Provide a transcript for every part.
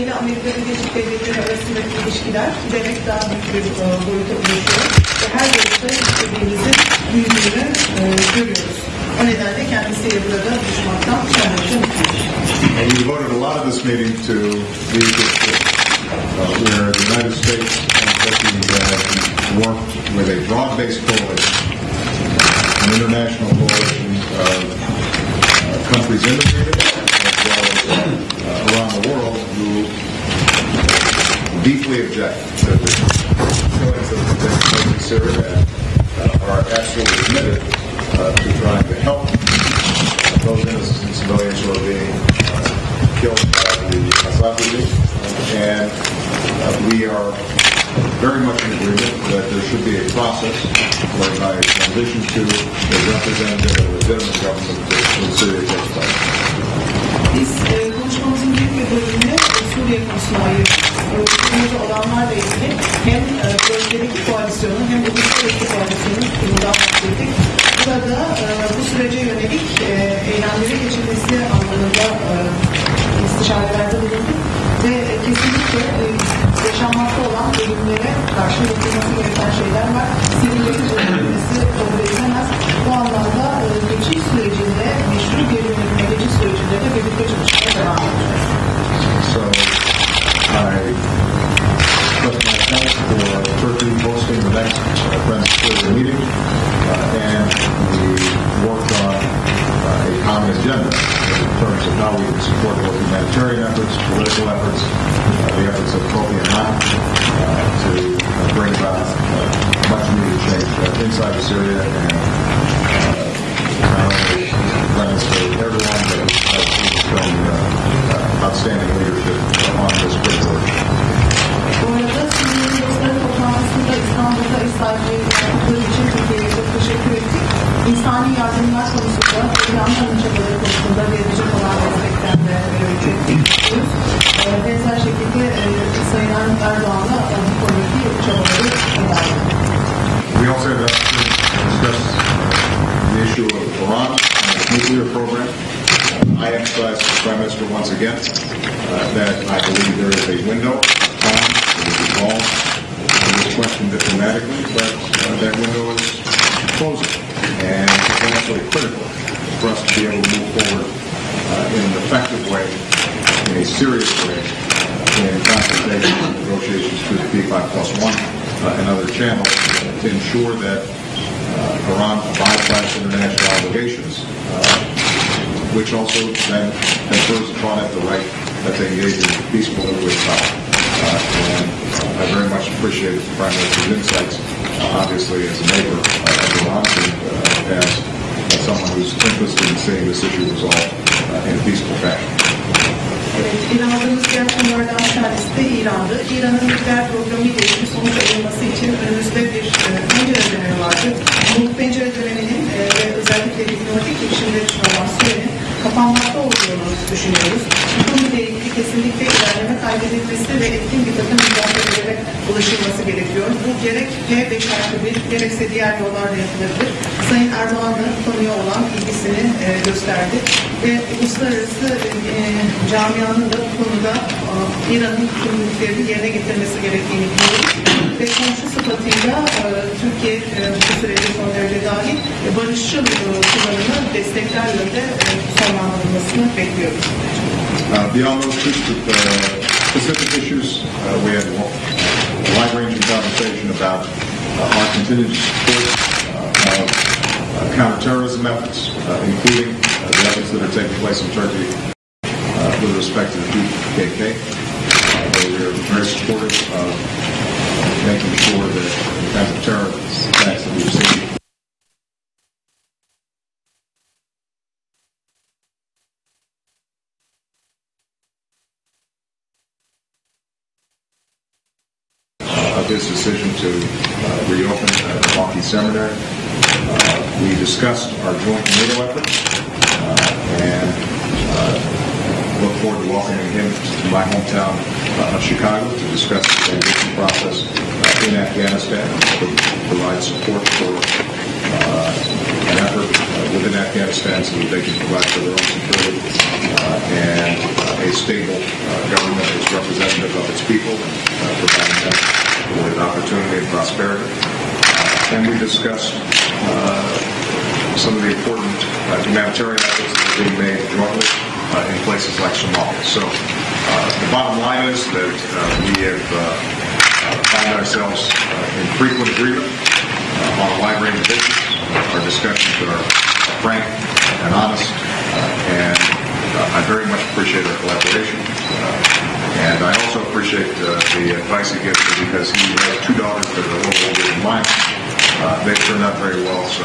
nedeniyle Amerika Birleşik Devletleri arasındaki ilişkiler giderek daha büyük bir boyuta ulaşıyor. Ve her büyüdüğünü e, görüyoruz. O nedenle kendisiyle burada buluşmaktan And you devoted a lot of this meeting to the uh, where the United States and Turkey have worked with a broad-based coalition, an international coalition of uh, countries in the region, deeply object to the killings of the Syria and are absolutely committed uh, to trying to help those innocent civilians who are being uh, killed by the Assad regime. And uh, we are very much in agreement that there should be a process whereby a transition to a representative and legitimate government in Syria takes place. Suriye konusundayı üretici olanlarla ilgili hem bölgedeki koalisyonun hem de uluslararası koalisyonun kurumdan bahsettik. Burada bu sürece yönelik eylemlere geçilmesi anlamında istişarelerde bulunduk ve kesinlikle portable humanitarian efforts, political efforts, uh, the efforts of Kofi Annan uh, to uh, bring about much needed change inside of Syria and not only everyone for everyone, but has been outstanding leadership on this critical issue insani yardımlar konusunda program konusunda olan destekten de Benzer şekilde Sayın Erdoğan'la bu konudaki çabaları We also have discussed the issue of Iran nuclear program. I emphasize to the Prime Minister once again uh, that I believe there is a window of time to resolve this question diplomatically, but uh, that window is closing. And it's absolutely critical for us to be able to move forward uh, in an effective way, in a serious way, in consultation and negotiations through the P5 plus one uh, and other channels to ensure that uh, Iran abides by its international obligations uh, which also then confers upon it the right that they engage in peaceful and with power and I very much appreciate the Prime Minister's insights, obviously as a neighbor uh, of Vermont and as someone who's interested in seeing this issue resolved uh, in a peaceful fashion. Evet, İran'da rüzgar bunlardan bir tanesi de İran'dı. İran'ın nükleer programı ile ilgili sonuç alınması için önümüzde bir e, pencere dönemi vardı. Bu pencere döneminin e, ve özellikle diplomatik ilişkiler için olan sürenin uzmanlarda olduğunu düşünüyoruz. Bu konuyla kesinlikle ilerleme kaydedilmesi ve etkin bir takım müdahalelere ulaşılması gerekiyor. Bu gerek P5 artı 1 gerekse diğer yollarla yapılabilir. Sayın Erdoğan'ın da konuya olan ilgisini e, gösterdi ve uluslararası e, camianın da bu konuda e, İran'ın yükümlülüklerini yerine getirmesi gerektiğini biliyoruz. ve komşu sıfatıyla Türkiye bu süreci son derece dahil barışçıl kullanımı bekliyoruz. Uh, beyond those two specific issues, uh, we had a wide-ranging conversation about uh, our continued support uh, of uh, counterterrorism efforts, uh, including uh, the efforts that are taking place in Turkey uh, with respect to the PKK. Uh, we are very supportive of making sure that the of attacks that we've seen uh, his decision to uh, reopen the Milwaukee Seminary. Uh, we discussed our joint NATO efforts uh, and uh, look forward to welcoming him to my hometown of uh, Chicago to discuss the transition process uh, in Afghanistan and provide support for uh, an effort within Afghanistan so that they can provide for their own security and a stable government that is representative of its people, providing them with opportunity and prosperity. And we discussed some of the important humanitarian efforts that are being made jointly uh, in places like Somalia. So uh, the bottom line is that uh, we have found ourselves in frequent agreement on a wide range of issues. Our discussions are frank and honest, and I very much appreciate our collaboration. And I also appreciate uh, the advice he gives me because he has two daughters that are a little older than mine. Uh, they turned out very well, so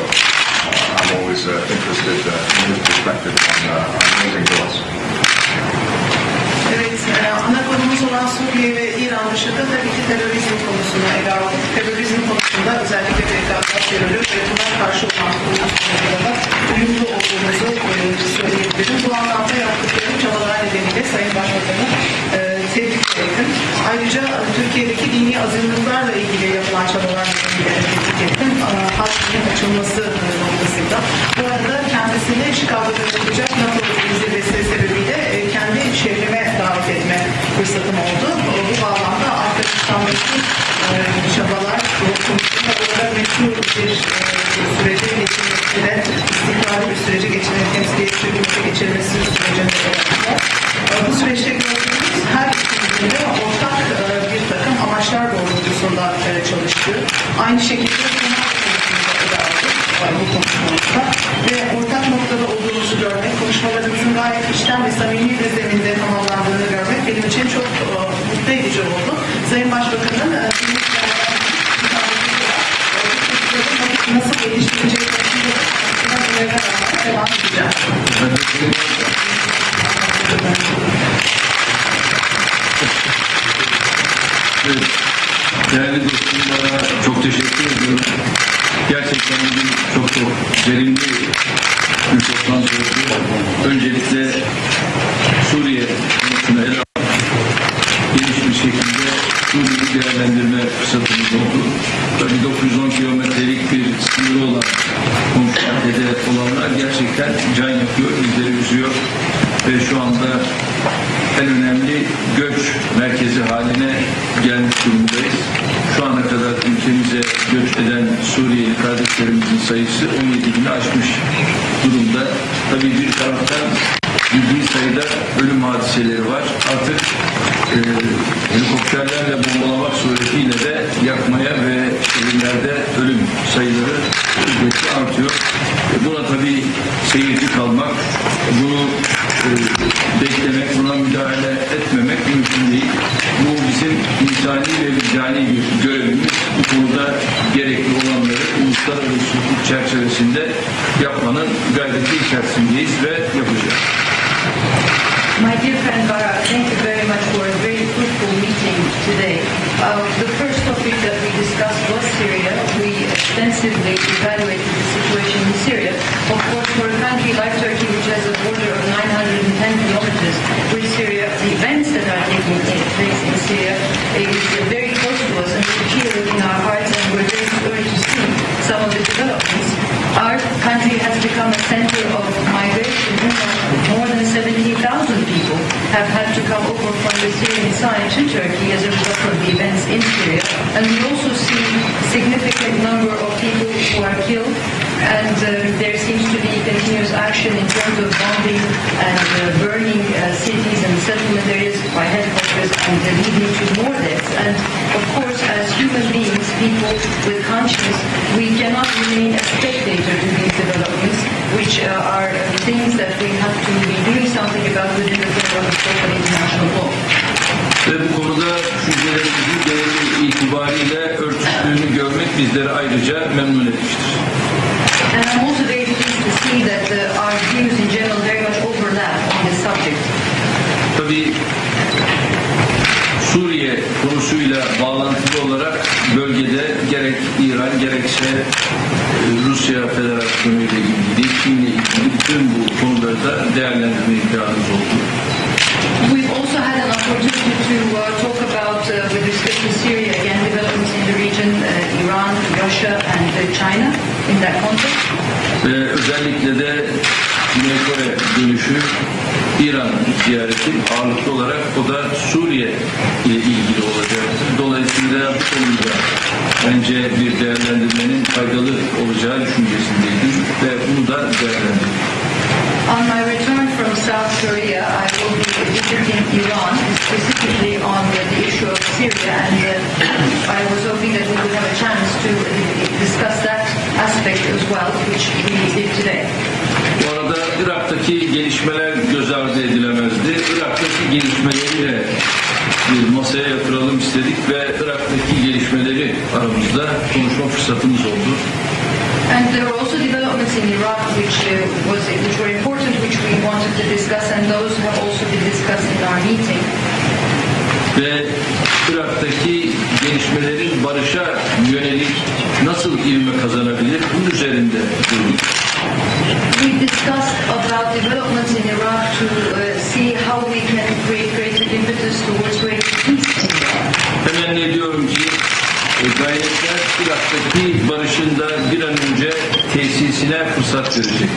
I'm always uh, interested uh, in his perspective uh, on amazing thoughts. E, ana konumuz olan Suriye ve İran dışında tabii ki terörizm konusuna ele aldık. Terörizm konusunda özellikle PKK terörü ve buna karşı olan konusunda uyumlu olduğumuzu e, söyleyebilirim. Bu anlamda yaptıkları çabalar nedeniyle Sayın Başbakan'ı e, tebrik ettim. Ayrıca e, Türkiye'deki dini azınlıklarla ilgili yapılan çabalar Chicago'da yapılacak NATO zirvesi sebebiyle e, kendi şehrime davet etme fırsatım oldu. Bu bağlamda Afganistan'daki e, çabalar, komisyonlar meşhur e, bir sürece geçirmesine, istikrarlı bir sürece geçirmesi, temsiliyetçi bir geçirmesi sürecine Bu süreçte gördüğümüz her ikimizin ortak bir takım amaçlar doğrultusunda çalıştı. Aynı şekilde your olan komşular, dede olanlar gerçekten can yapıyor, bizleri üzüyor ve şu anda en önemli göç merkezi haline gelmiş durumdayız. Şu ana kadar ülkemize göç eden Suriyeli kardeşlerimizin sayısı 17 bini aşmış durumda. Tabii bir taraftan ciddi sayıda ölüm hadiseleri var. Artık e, helikopterlerle bombalamak suretiyle de yakmaya ve şehirlerde ölüm sayıları şiddeti artıyor. E, buna tabii seyirci kalmak, bunu e, beklemek, buna müdahale etmemek mümkün değil. Bu bizim insani ve vicdani görevimiz. Bu konuda gerekli olanları uluslararası çerçevesinde yapmanın gayreti içerisindeyiz ve yapacağız. intensively evaluated the situation in Syria. Of course, for a country like Turkey, which has a border of 910 kilometers with Syria, the events that are taking place in Syria is very close to us and we feel in our hearts and we're very sorry to see some of the developments. Our country has become a center of have had to come over from the Syrian side to Turkey as a result of the events in Syria. And we also see a significant number of people who are killed and uh, there seems to be continuous action in terms of bombing and uh, burning uh, cities and settlement areas by helicopters and leading to more deaths. And of course, as human beings, people with conscience, we cannot remain a spectator to these developments. which uh, are things that we have to be doing something about within the framework of international law. Ve bu konuda düşüncelerimizin geleceği itibariyle örtüştüğünü görmek bizleri ayrıca memnun etmiştir. And I'm also very pleased to see that uh, our views in general very much overlap on this subject. Tabii Suriye konusuyla bağlantılı olarak bölgede gerek İran gerekse e, Rusya Federasyonu ile da değerlendirme ihtiyacımız oldu. We've also had an opportunity to uh, talk about, uh, with respect to Syria, again, developments in the region, uh, Iran, Russia and uh, China in that context. Ee, özellikle de Güney Kore dönüşü, İran ziyareti ağırlıklı olarak o da Suriye ile ilgili olacak. Dolayısıyla bu konuda bence bir değerlendirmenin faydalı South Korea, I will be visiting Iran, specifically on the, the issue of Syria, and uh, I was hoping that we would have a chance to discuss that aspect as well, which we did today. Bu arada Irak'taki gelişmeler göz ardı edilemezdi. Irak'taki gelişmeleri de bir masaya yatıralım istedik ve Irak'taki gelişmelerin barışa yönelik nasıl ivme kazanabilir? Bunun üzerinde durduk. We discussed about developments in Iraq to uh, see how we can create greater impetus towards greater peace. Temenni ediyorum ki e, gayretler Irak'taki barışın da bir an önce tesisine fırsat verecektir.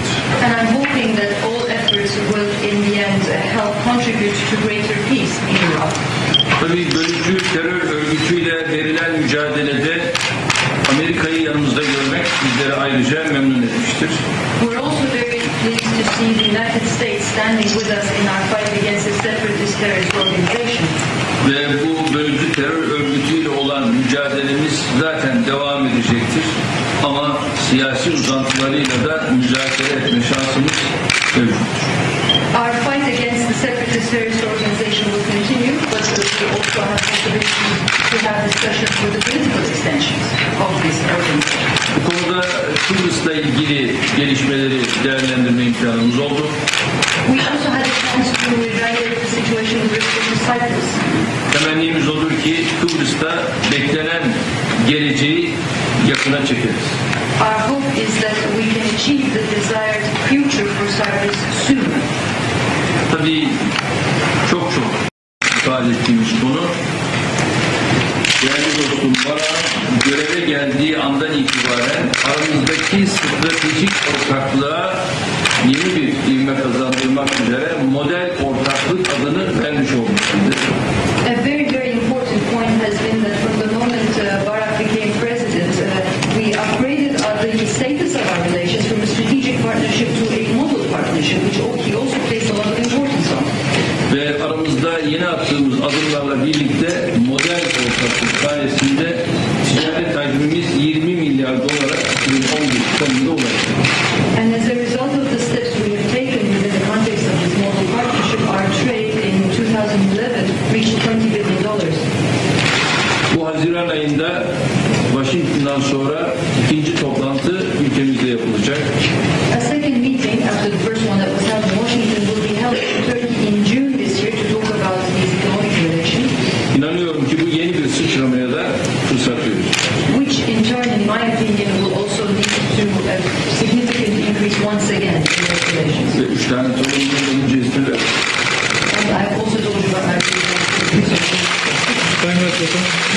And I'm hoping that all efforts will in the end help contribute to greater peace in Iraq. Tabii bölücü terör örgütüyle verilen mücadelede Amerika'yı yanımızda görmek bizleri ayrıca memnun etmiştir. We're also very pleased to see the United States standing with us in our fight against the separatist terrorist organization. Ve bu bölücü terör örgütüyle olan mücadelemiz zaten devam edecektir. Ama siyasi uzantılarıyla da müzakere etme şansımız mevcut. Our fight against the separatist terrorist organization planımız oldu. Şey Temennimiz olur ki Kıbrıs'ta beklenen geleceği yakına çekeriz. Our hope is that we can achieve the desired future for Cyprus soon. Tabii çok çok ifade ettiğimiz konu değerli dostum bana göreve geldiği andan itibaren aramızdaki stratejik ortaklığa yeni bir ivme kazandırmak üzere model ortaklık adını vermiş olduk. once again. Congratulations. And I've also told you about my Thank you.